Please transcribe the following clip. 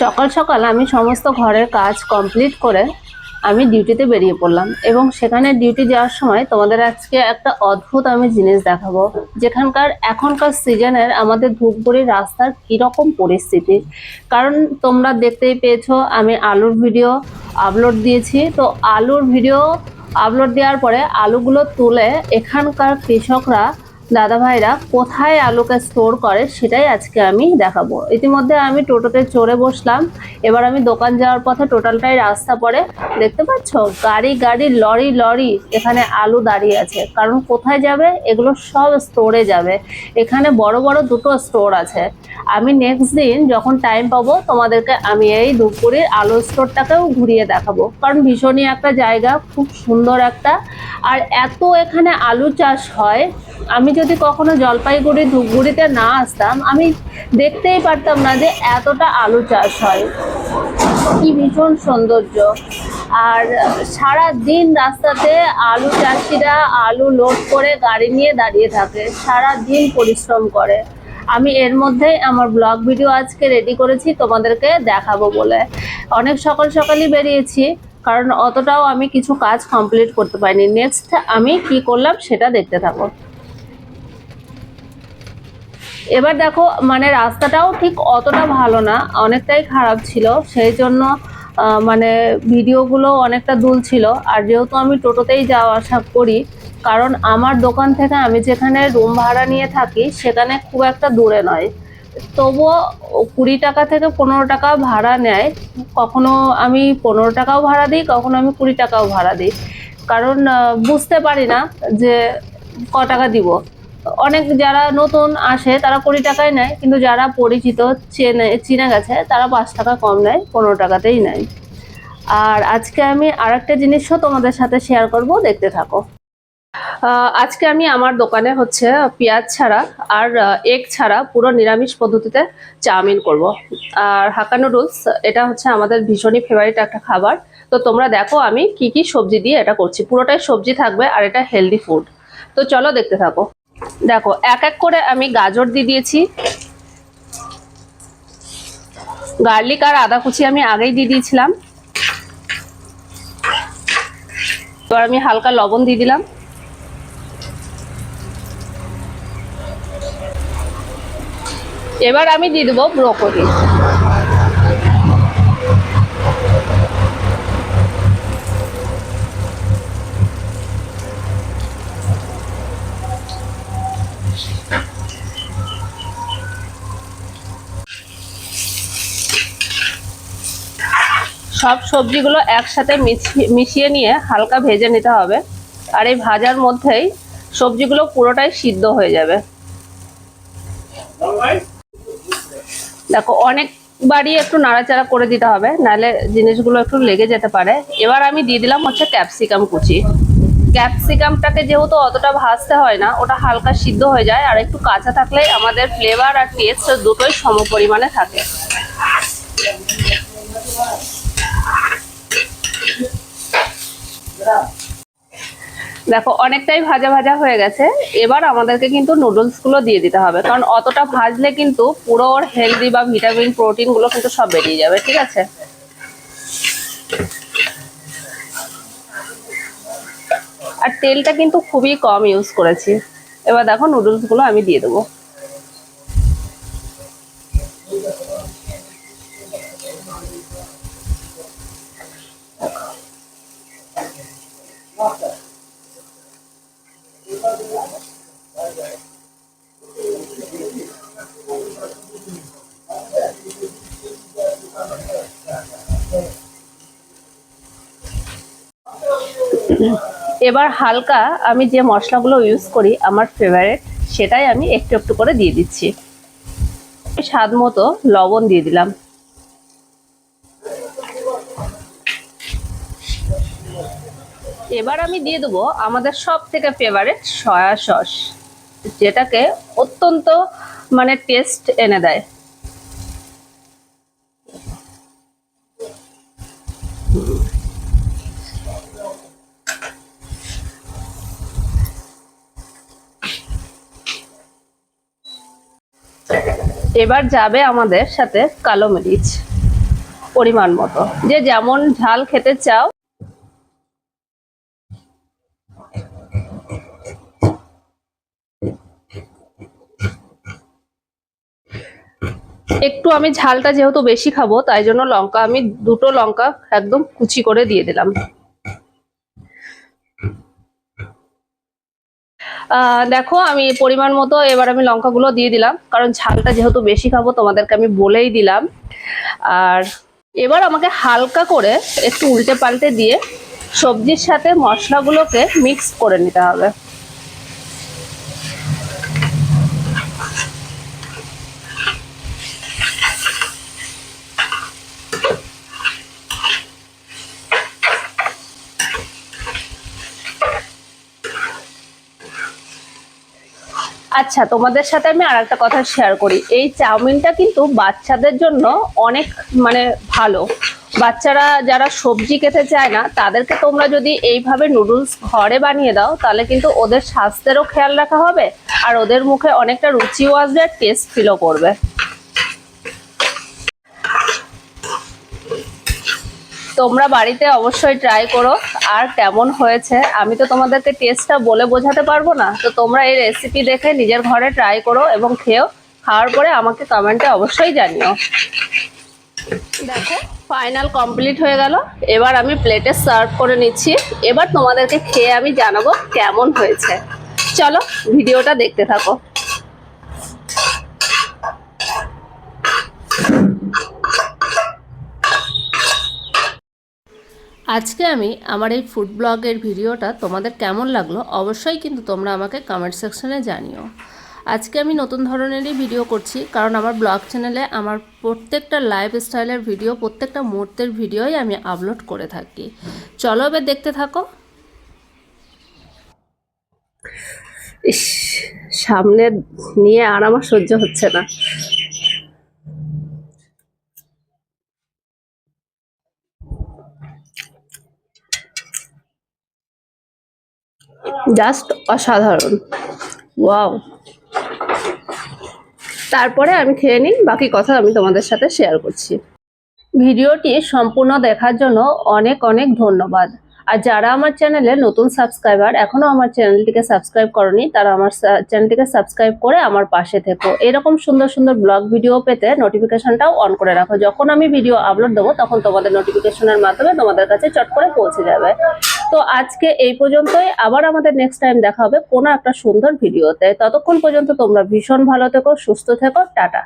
সকাল সকাল আমি সমস্ত ঘরের কাজ কমপ্লিট করে আমি ডিউটিতে বেরিয়ে পড়লাম এবং সেখানে ডিউটি যাওয়ার সময় তোমাদের আজকে একটা অদ্ভুত আমি জিনিস দেখাবো, যেখানকার এখনকার সিজনের আমাদের ধূপগুড়ির রাস্তার কীরকম পরিস্থিতি। কারণ তোমরা দেখতেই পেয়েছ, আমি আলুর ভিডিও আপলোড দিয়েছি। তো আলুর ভিডিও আপলোড দেওয়ার পরে আলুগুলো তুলে এখানকার কৃষকরা দাদা ভাইরা কোথায় আলুকে স্টোর করে সেটাই আজকে আমি দেখাবো। ইতিমধ্যে আমি টোটোতে চড়ে বসলাম। এবার আমি দোকান যাওয়ার পথে টোটালটাই রাস্তা পড়ে। দেখতে পাচ্ছ? গাড়ি গাড়ি, লরি লরি এখানে আলু দাঁড়িয়ে আছে। কারণ কোথায় যাবে? এগুলো সব স্টোরে যাবে। এখানে বড় বড় দুটো স্টোর আছে। আমি নেক্সট দিন যখন টাইম পাবো, তোমাদেরকে আমি এই দুপুরের আলু স্টোরটাকেও ঘুরিয়ে দেখাবো। কারণ ভীষণই একটা জায়গা, খুব সুন্দর একটা। আর এত এখানে আলু চাষ হয়, আমি যদি কখনো জলপাইগুড়ি, ধূপগুড়িতে না আসতাম, আমি দেখতেই পারতাম না যে এতটা আলু চাষ হয়। কি ভীষণ সৌন্দর্য। আর সারা দিন রাস্তাতে আলু চাষিরা আলু লোড করে গাড়ি নিয়ে দাঁড়িয়ে থাকে সারা দিন পরিশ্রম করে। আমি এর মধ্যেই আমার ব্লগ ভিডিও আজকে রেডি করেছি, তোমাদেরকে দেখাবো বলে। অনেক সকাল সকালই বেরিয়েছি, কারণ অতটাও আমি কিছু কাজ কমপ্লিট করতে পারিনি। নেক্সট আমি কি করলাম সেটা দেখতে থাকো। এবার দেখো মানে রাস্তাটাও ঠিক অতটা ভালো না, অনেকটাই খারাপ ছিল। সেই জন্য মানে ভিডিওগুলো অনেকটা দুল ছিল। আর যেহেতু আমি টোটোতেই যাওয়া আসা করি, কারণ আমার দোকান থেকে আমি যেখানে রুম ভাড়া নিয়ে থাকি, সেখানে খুব একটা দূরে নয়। তবুও কুড়ি টাকা থেকে পনেরো টাকা ভাড়া নেয়। কখনো আমি পনেরো টাকাও ভাড়া দিই, কখনো আমি কুড়ি টাকাও ভাড়া দিই। কারণ বুঝতে পারি না যে ক টাকা দিব। অনেক যারা নতুন আসে, তারা কুড়ি টাকায় নেয়, কিন্তু যারা পরিচিত চেনে, চিনে গেছে, তারা পাঁচ টাকা কম নেয়, পনেরো টাকাতেই নেয়। আর আজকে আমি আর একটা জিনিসও তোমাদের সাথে শেয়ার করব, দেখতে থাকো। আজকে আমি আমার দোকানে হচ্ছে পেঁয়াজ ছাড়া আর এগ ছাড়া পুরো নিরামিষ পদ্ধতিতে চাউমিন করব। আর হাক্কা নুডলস এটা হচ্ছে আমাদের ভীষণই ফেভারিট একটা খাবার। তো তোমরা দেখো আমি কি কি সবজি দিয়ে এটা করছি। পুরোটাই সবজি থাকবে আর এটা হেলদি ফুড তো চলো দেখতে থাকো। দেখো, এক এক করে আমি গাজর দিয়ে দিয়েছি। গার্লিক আর আদা কুচি আমি আগেই দিয়ে দিয়েছিলাম। এবার আমি হালকা লবণ দিয়ে দিলাম। এবার আমি দিয়ে দেবো ব্রোকলি। সব সবজিগুলো একসাথে মিশিয়ে- নিয়ে হালকা ভেজে নিতে হবে। আর এই ভাজার মধ্যেই সবজিগুলো পুরোটাই সিদ্ধ হয়ে যাবে। দেখো, অনেকবারই একটু নাড়াচাড়া করে দিতে হবে, নাহলে জিনিসগুলো একটু লেগে যেতে পারে। এবার আমি দিয়ে দিলাম হচ্ছে ক্যাপসিকাম কুচি। ক্যাপসিকামটাকে যেহেতু অতটা ভাজতে হয় না, ওটা হালকা সিদ্ধ হয়ে যায়, আর একটু কাঁচা থাকলে আমাদের ফ্লেভার আর টেস্ট দুটোই সম পরিমাণে থাকে। দেখো, অনেকটাই ভাজা ভাজা হয়ে গেছে। এবার আমাদেরকে কিন্তু নুডলসগুলো দিয়ে দিতে হবে। কারণ অতটা ভাজলে কিন্তু পুরো ওর হেলদি বা ভিটামিন প্রোটিনগুলো কিন্তু সব বেরিয়ে যাবে, ঠিক আছে? আর তেলটা কিন্তু খুবই কম ইউজ করেছি। এবার দেখো নুডলসগুলো আমি দিয়ে দেবো। এবার হালকা আমি যে মশলাগুলো ইউজ করি, আমার ফেভারেট সেটাই আমি একটু একটু করে দিয়ে দিচ্ছি। স্বাদ মতো লবণ দিয়ে দিলাম। এবার আমি দিয়ে দেবো আমাদের সব থেকে ফেভারেট সয়া সস যেটাকে অত্যন্ত মানে টেস্ট এনে দেয়। এবার যাবে আমাদের সাথে কালো মরিচ, পরিমাণ মতো। যে যেমন ঝাল খেতে চাও একটু আমি ঝালটা যেহেতু বেশি খাব, তাই জন্য লঙ্কা, আমি দুটো লঙ্কা একদম কুচি করে দিয়ে দিলাম। দেখো আমি পরিমাণ মতো এবার আমি লঙ্কাগুলো দিয়ে দিলাম, কারণ ঝালটা যেহেতু বেশি খাব, তোমাদেরকে আমি বলেই দিলাম। আর এবার আমাকে হালকা করে একটু উল্টে পাল্টে দিয়ে সবজির সাথে মশলাগুলোকে মিক্স করে নিতে হবে। আচ্ছা তোমাদের সাথে আমি আর একটা কথা শেয়ার করি। এই চাউমিনটা কিন্তু বাচ্চাদের জন্য অনেক মানে ভালো। বাচ্চারা যারা সবজি খেতে চায় না, তাদেরকে তোমরা যদি এইভাবে নুডলস ঘরে বানিয়ে দাও, তাহলে কিন্তু ওদের স্বাস্থ্যেরও খেয়াল রাখা হবে আর ওদের মুখে অনেকটা রুচিও আসবে আর টেস্ট ফিলও করবে। তোমরা বাড়িতে অবশ্যই ট্রাই করো। আর কেমন হয়েছে? আমি তো তোমাদেরকে টেস্টটা বলে বোঝাতে পারব না। তো তোমরা এই রেসিপি দেখে নিজের ঘরে ট্রাই করো এবং খেও খাওয়ার পরে আমাকে কমেন্টে অবশ্যই জানিও। দেখো ফাইনাল কমপ্লিট হয়ে গেল। এবার আমি প্লেটে সার্ভ করে নিচ্ছি। এবার তোমাদেরকে খেয়ে আমি জানাব কেমন হয়েছে। চলো ভিডিওটা দেখতে থাকো। আজকে আমি আমার এই ফুড ব্লগের ভিডিওটা তোমাদের কেমন লাগল অবশ্যই কিন্তু তোমরা আমাকে কমেন্ট সেকশনে জানিও। আজকে আমি নতুন ধরনেরই ভিডিও করছি, কারণ আমার ব্লগ চ্যানেলে আমার প্রত্যেকটা লাইফ স্টাইলের ভিডিও প্রত্যেকটা মুহূর্তের ভিডিওই আমি আপলোড করে থাকি। চলো এবার দেখতে থাকো। সামনে নিয়ে আর আমার সহ্য হচ্ছে না। জাস্ট অসাধারণ। ওয়াও। তারপরে আমি খেয়ে নিই, বাকি কথা আমি তোমাদের সাথে শেয়ার করছি। ভিডিওটি সম্পূর্ণ দেখার জন্য অনেক অনেক ধন্যবাদ। আর যারা আমার চ্যানেলে নতুন সাবস্ক্রাইবার এখনও আমার চ্যানেলটিকে সাবস্ক্রাইব করনি, তারা আমার চ্যানেলটিকে সাবস্ক্রাইব করে আমার পাশে থেকো। এরকম সুন্দর সুন্দর ব্লগ ভিডিও পেতে নোটিফিকেশনটাও অন করে রাখো। যখন আমি ভিডিও আপলোড দেবো, তখন তোমাদের নোটিফিকেশনের মাধ্যমে তোমাদের কাছে চট করে পৌঁছে যাবে। তো আজকে এই পর্যন্তই। আবার আমাদের নেক্সট টাইম দেখা হবে কোনো একটা সুন্দর ভিডিওতে ততক্ষণ পর্যন্ত তোমরা ভীষণ ভালো থেকো, সুস্থ থেকো। টাটা।